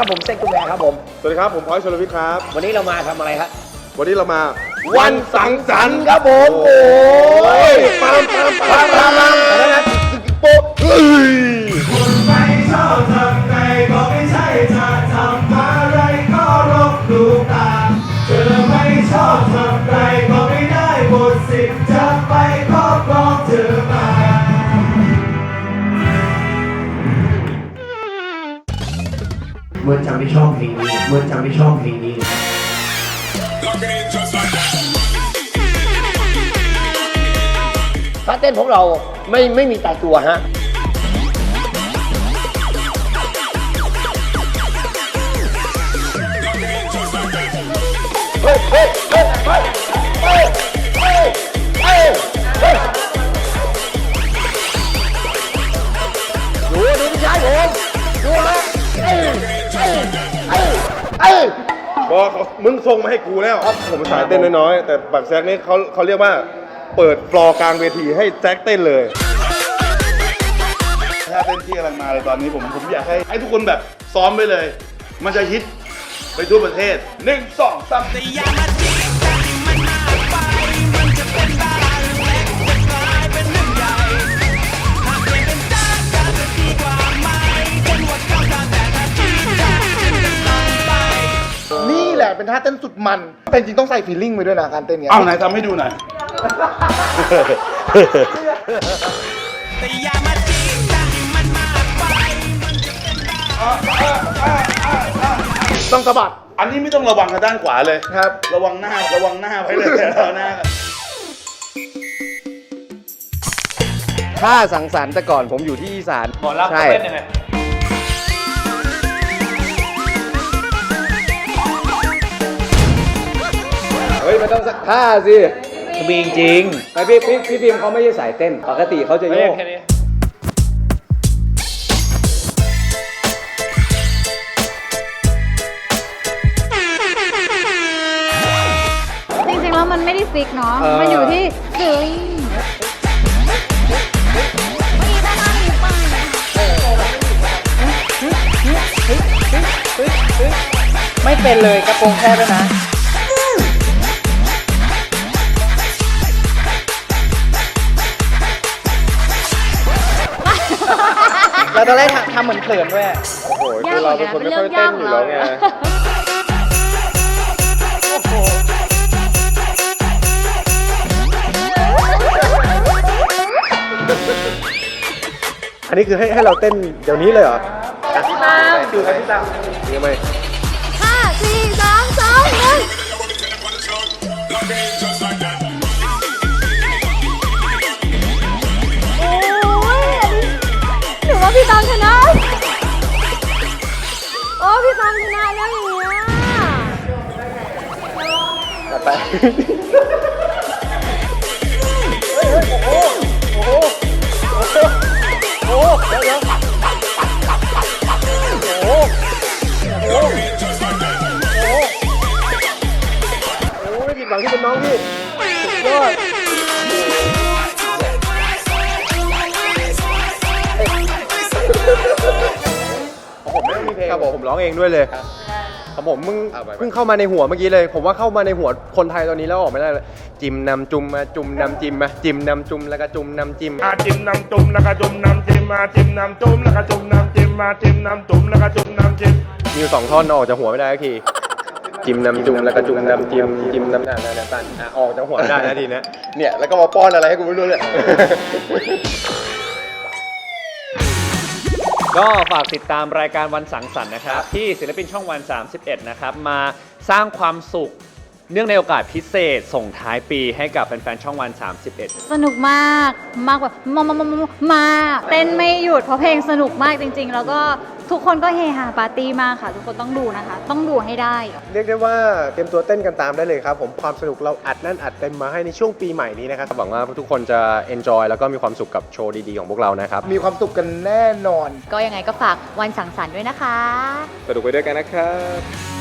ครับผมเซ็กคุณแม่ครับผม สวัสดีครับ ผมพลอยชลวิทย์ครับ วันนี้เรามาทำอะไรครับ วันนี้เรามาวันสังสรรค์ครับผมโอ้ยปามปามปามปามปามแต่แล้วนะโป๊ะเฮ้ยเมื่อจะไเมื่อจำไม่ชอบเพลงนี้เมื่อจำไม่ชอบเพลงนี้ ถ้าเต้นของเราไม่ไม่มีตายตัวฮะ ดูดูพี่ช้ยผมดูเลย เอ้ย บอกเขามึงส่งมาให้กูแล้ว ผมสายเต้นน้อยๆ แต่บักแซกนี่เขาเขาเรียกว่า เปิดฟลอร์กลางเวทีให้แซกเต้นเลย ถ้าเต้นที่กำลังมาเลยตอนนี้ผมผมอยากให้ให้ทุกคนแบบซ้อมไปเลย มันจะฮิตไปทั่วประเทศหนึ่งสองสามนี่แท่าเต้นสุดมัน แต่จริงๆต้องใส่ฟีลลิ่งไปด้วยนะการเต้นเนี้ยเอาไหนทำให้ดูหน่อยต้องสะบัดอันนี้ไม่ต้องระวังทางด้านขวาเลย ครับ ระวังหน้า ระวังหน้าไว้เลยระวังหน้าถ้าสังสรรค์แต่ก่อนผมอยู่ที่อีสานหมอรับใช่เฮ้ย มันต้องสักท่าสิมีจริงไปพี่พี่พี่พิมเขาไม่ใช่สายเต้น ปกติเขาจะโยก จริงๆแล้วมันไม่ได้ฟิกเนาะ เออ มันอยู่ที่เฮ้ยมีด้านล่างมีป้ายนะไม่เป็นเลยกระโปรงแคบด้วยนะ เราตอนแรกทำเหมือนเขินด้วยโอ้โหยากคือเหมืเราอนเป็กันนคนนะไม่เป็นค่เรื่ออยงเต้ยานกอขอยู่งแล้วไงอันนี้คือให้ให้เราเต้นเดี๋ยวนี้เลยเหรอคือครับพี่ตามยังไง ห้าสี่สามสองหนึ่งโพี่ตังชนะโอ้พี่ตังชนะแล้วอย่างเงี้ยไปโอ้โหโอ้โหโอ้โหเดี๋ยวเดี๋ยว ผมผมร้องเองด้วยเลยครับผมมึงเพิ่งเข้ามาในหัวเมื่อกี้เลย ผมว่าเข้ามาในหัวคนไทยตอนนี้แล้วออกไม่ได้เลยจิมนำจุมมาจุมนำจิมมาจิมนำจุมแล้วก็จุมนำจิมมาจิ้มน้ำจุ่มแล้วก็จุ่มน้ำจิ้มมาจิ้มน้ำจุ่มแล้วก็จุ่มน้ำจิ้มมาจิ้มน้ำจุ่มแล้วก็จุ่มน้ำจิ้ม มีอยู่สองท่อนออกจากหัวไม่ได้สักที จิมนำจุมแล้วก็จุมนำจิมจิมนำหน้าหน้าหน้าตันอะออกจากหัวไม่ได้นะทีเนี้ยเนี่ยแล้วก็มาป้อนอะไรให้กูไม่รู้เลย ก็ฝากติดตามรายการวันสังสรรค์นะครับ ที่ศิลปินช่องวัน 31 นะครับ มาสร้างความสุข เนื่องในโอกาสพิเศษส่งท้ายปีให้กับแฟนๆ ช่องวัน 31 สนุกมากมากแบบมากมากมากมากเต้นไม่หยุดเพราะเพลงสนุกมากจริง ๆ แล้วก็ ทุกคนก็เฮฮาปาร์ตี้มากค่ะ ทุกคนต้องดูนะคะ ต้องดูให้ได้ เรียกได้ว่าเตรียมตัวเต้นกันตามได้เลยครับผมความสนุกเราอัดแนั่นอัดเต็มมาให้ในช่วงปีใหม่นี้นะครับ หวังว่าทุกคนจะ enjoy แล้วก็มีความสุขกับโชว์ดีๆ ของพวกเรานะครับ มีความสุขกันแน่นอน ก็ยังไงก็ฝากวันสังสรรค์ด้วยนะคะ สนุกไปด้วยกันนะครับ